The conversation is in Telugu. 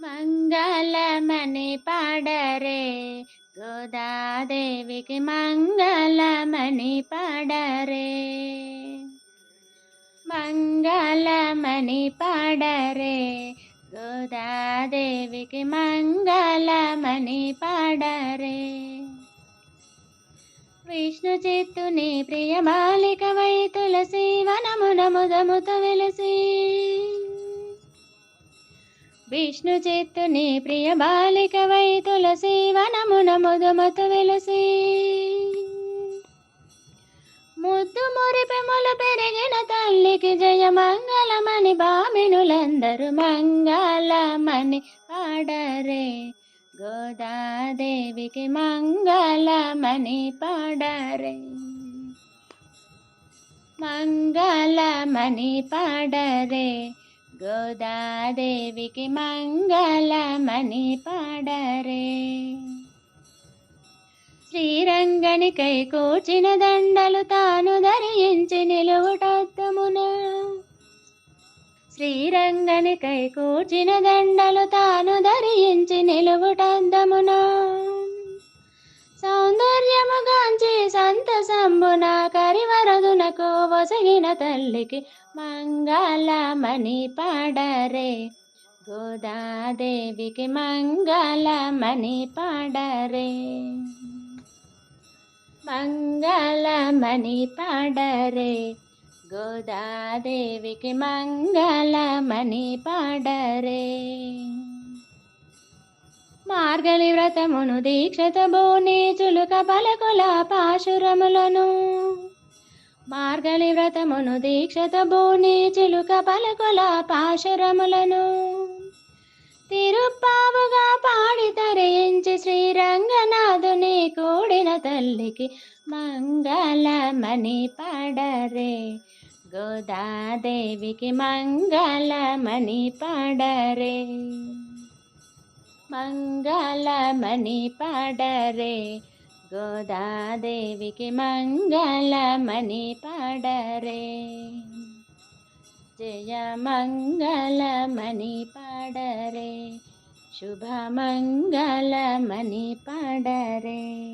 మంగళమణి పాడరే. గోదాదేవికి మంగళమణి పాడరే. మంగళమణి పాడరే. గోదాదేవికి మంగళమణి పాడరే. విష్ణు చిత్తుని ప్రియ బాలిక వై తులసి వనమున ముదముత వెలసి విష్ణు చిత్తుని ప్రియ బాలిక వై తులసి వనమున ముదముత వెలసి. ముద్దు మురిపెములు పెరిగిన తల్లికి జయ మంగళమని బామినులందరూ మంగళమని పాడరే. గోదాదేవికి మంగళమని పాడరే. మంగళమని పాడరే. గోదాదేవికి మంగళమణి పాడరే. శ్రీరంగనికై కూర్చిన దండలు తాను ధరించి నిలువుటద్దమున. శ్రీరంగనికై కూర్చిన దండలు తాను ధరించి నిలువుటద్దమున. సంతసంబున కరివరదునకు వసగిన తల్లికి మంగళమణి పాడరే. గోదాదేవికి మంగళమణి పాడరే. మంగళమణి పాడరే. గోదాదేవికి మంగళమణి పాడరే. మార్గలి వ్రతమును దీక్షత బోని చులుక పలకుల పాశురములను. మార్గలి వ్రతమును దీక్షత బోని చిలుక పలకుల పాశురములను. తిరుప్పావుగా పాడి తరించి శ్రీరంగనాథుని కూడిన తల్లికి మంగళమణి పడరే. గోదాదేవికి మంగళమణి పడరే. మంగళమణి పాడరే. గోదాదేవికి మంగళమణి పాడరే. జయ మంగళమణి పాడరే. శుభ మంగళమణి పాడరే.